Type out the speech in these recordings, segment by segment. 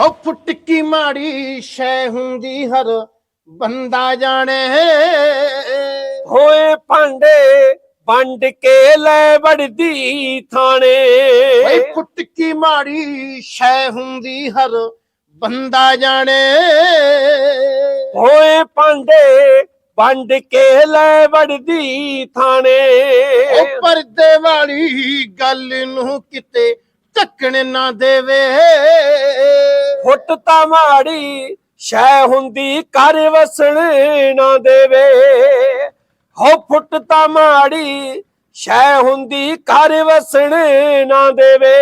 ਹੋ ਫੁਟਕੀ ਮਾੜੀ ਸ਼ੈ ਹੁੰਦੀ ਹਰ ਬੰਦਾ ਜਾਣੇ। ਹੋਏ ਭਾਂਡੇ ਵੰਡ ਕੇ ਲੈ ਵੜਦੀ ਥਾਣੇ। ਓਏ ਫੁਟਕੀ ਮਾੜੀ ਸ਼ੈ ਹੁੰਦੀ ਹਰ ਬੰਦਾ ਜਾਣੇ। ਹੋਏ ਭਾਂਡੇ ਵੰਡ ਕੇ ਲੈ ਵੜਦੀ ਥਾਣੇ। ਉਹ ਪਰਦੇ ਵਾਲੀ ਗੱਲ ਨੂੰ ਕਿਤੇ ਢੱਕਣ ਨਾ ਦੇਵੇ। ਫੁੱਟ ਤਾਂ ਮਾੜੀ ਸ਼ੈ ਹੁੰਦੀ ਕਰ ਵਸਣ ਨਾ ਦੇਵੇ। ਹੋ ਫੁੱਟ ਤਾਂ ਮਾੜੀ ਸ਼ੈ ਹੁੰਦੀ ਕਰ ਵਸਣ ਨਾ ਦੇਵੇ।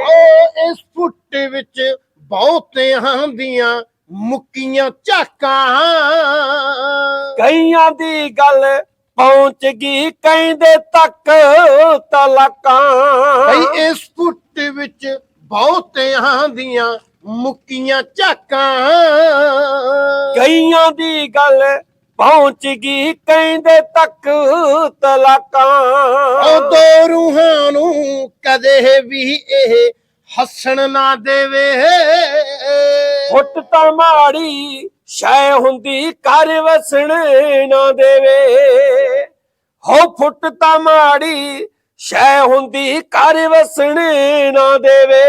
ਉਹ ਇਸ ਫੁੱਟ ਵਿੱਚ ਬਹੁਤਿਆਂ ਦੀਆਂ ਮੁੱਕੀਆਂ ਝਾਕਾਂ। ਕਈਆਂ ਦੀ ਗੱਲ ਪਹੁੰਚ ਗਈ ਕਹਿੰਦੇ ਤੱਕ ਤਲਾਕਾਂ ਭਈ ਇਸ ਫੁੱਟ ਵਿੱਚ ਬਹੁਤਿਆਂ ਦੀਆਂ ਮੁੱਕੀਆਂ ਝਾਕਾਂ। ਕਈਆਂ ਦੀ ਗੱਲ ਪਹੁੰਚ ਗਈ ਕਹਿੰਦੇ ਤੱਕ ਤਲਾਕਾਂ। ਉਹ ਦੋ ਰੂਹਾਂ ਨੂੰ ਕਦੇ ਵੀ ਇਹ ਹੱਸਣ ਨਾ ਦੇਵੇ। ਫੁੱਟ ਤਾਂ ਮਾੜੀ ਸ਼ੈ ਹੁੰਦੀ ਕਰ ਵਸਣ ਨਾ ਦੇਵੇ। ਹੋ ਫੁੱਟ ਤਾਂ ਮਾੜੀ ਸ਼ੈ ਹੁੰਦੀ ਕਰ ਵਸਣ ਨਾ ਦੇਵੇ।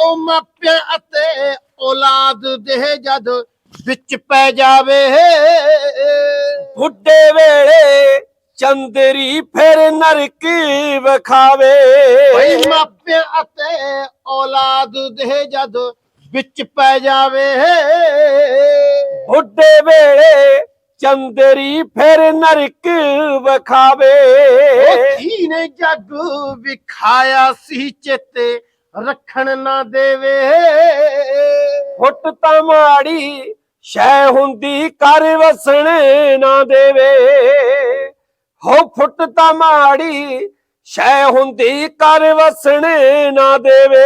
ਉਹ ਮਾਪਿਆਂ ਅਤੇ ਔਲਾਦ ਦੇ ਜਦ ਵਿੱਚ ਪੈ ਜਾਵੇ। ਬੁੱਢੇ ਵੇਲੇ ਚੰਦਰੀ ਫਿਰ ਨਰਕ ਵਖਾਵੇ। ਭਈ ਮਾਪਿਆਂ ਅਤੇ ਔਲਾਦ ਦੇ ਜਦ ਵਿੱਚ ਪੈ ਜਾਵੇ। ਬੁੱਢੇ ਵੇਲੇ ਚੰਦਰੀ ਫਿਰ ਨਰਕ ਵਖਾਵੇ। ਉਹ ਧੀ ਨੇ ਜੱਗ ਵਿਖਾਇਆ ਸੀ ਚੇਤੇ ਰੱਖਣ ਨਾ ਦੇਵੇ। ਫੁੱਟ ਤਾਂ ਮਾੜੀ ਸ਼ੈ ਹੁੰਦੀ ਕਰ ਵਸਣ ਨਾ ਦੇਵੇ। ਹੋ ਫੁੱਟ ਤਾਂ ਮਾੜੀ ਸ਼ੈ ਹੁੰਦੀ ਕਰ ਵਸਣ ਨਾ ਦੇਵੇ।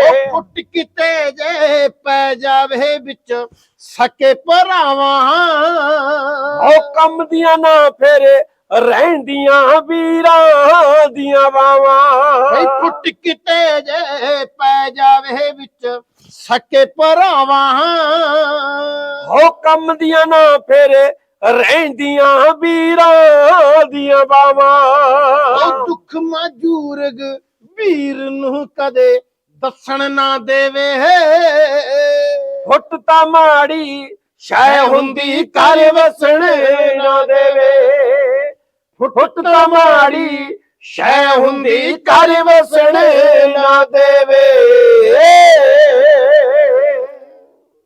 ਉਹ ਫੁੱਟ ਕਿਤੇ ਜੇ ਪੈ ਜਾਵੇ ਵਿੱਚ ਸਕੇ ਭਰਾਵਾਂ ਉਹ ਕੰਮ ਦੀਆਂ ਨਾ ਫਿਰ ਰਹਿੰਦੀਆਂ ਵੀਰਾਂ ਦੀਆਂ ਬਾਵਾਂ ਫੁੱਟ ਕਿਤੇ ਜੇ ਪੈ ਜਾਵੇ ਵਿੱਚ ਸਕੇ ਭਰਾਵਾਂ ਉਹ ਕੰਮ ਦੀਆਂ ਨਾ ਫਿਰ ਰਹਿੰਦੀਆਂ ਵੀਰਾਂ ਦੀਆਂ ਉਹ ਬਾਵਾਂ ਦੁੱਖ ਮਜੂਰਗ ਵੀਰ ਨੂੰ ਕਦੇ ਦੱਸਣ ਨਾ ਦੇਵੇ। ਫੁੱਟ ਤਾਂ ਮਾੜੀ ਸ਼ੈ ਹੁੰਦੀ ਕਰ ਵਸਣ ਨਾ ਦੇਵੇ। ਫੁੱਟ ਤਾਂ ਮਾੜੀ ਸ਼ੈ ਹੁੰਦੀ ਕਰ ਵਸਣੇ ਨਾ ਦੇਵੇ।